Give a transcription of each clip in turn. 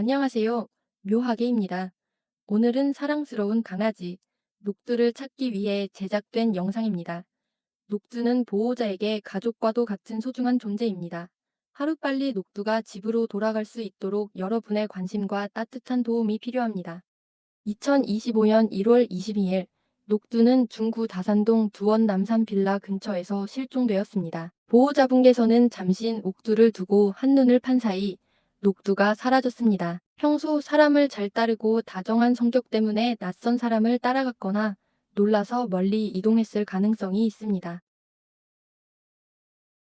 안녕하세요. 묘하게입니다. 오늘은 사랑스러운 강아지, 녹두를 찾기 위해 제작된 영상입니다. 녹두는 보호자에게 가족과도 같은 소중한 존재입니다. 하루빨리 녹두가 집으로 돌아갈 수 있도록 여러분의 관심과 따뜻한 도움이 필요합니다. 2025년 1월 22일, 녹두는 중구 다산동 두원 남산 빌라 근처에서 실종되었습니다. 보호자분께서는 잠시 옥두를 두고 한눈을 판 사이 녹두가 사라졌습니다. 평소 사람을 잘 따르고 다정한 성격 때문에 낯선 사람을 따라갔거나 놀라서 멀리 이동했을 가능성이 있습니다.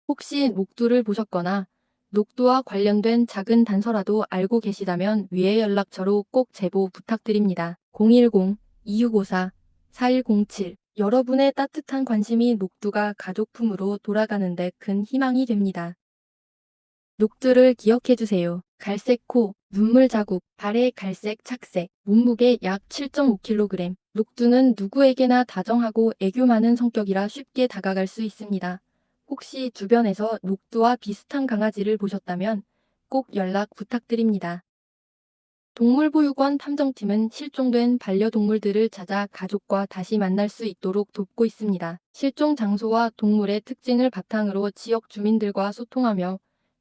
혹시 녹두를 보셨거나 녹두와 관련된 작은 단서라도 알고 계시다면 위의 연락처로 꼭 제보 부탁드립니다. 010-2654-4107 여러분의 따뜻한 관심이 녹두가 가족품으로 돌아가는데 큰 희망이 됩니다. 녹두를 기억해주세요. 갈색 코, 눈물 자국, 발의 갈색 착색, 몸무게 약 7.5kg. 녹두는 누구에게나 다정하고 애교 많은 성격이라 쉽게 다가갈 수 있습니다. 혹시 주변에서 녹두와 비슷한 강아지를 보셨다면 꼭 연락 부탁드립니다. 동물보육원 탐정팀은 실종된 반려동물들을 찾아 가족과 다시 만날 수 있도록 돕고 있습니다. 실종 장소와 동물의 특징을 바탕으로 지역 주민들과 소통하며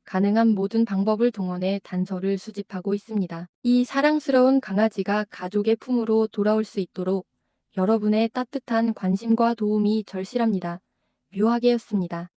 가능한 모든 방법을 동원해 단서를 수집하고 있습니다. 이 사랑스러운 강아지가 가족의 품으로 돌아올 수 있도록 여러분의 따뜻한 관심과 도움이 절실합니다. 묘하게였습니다.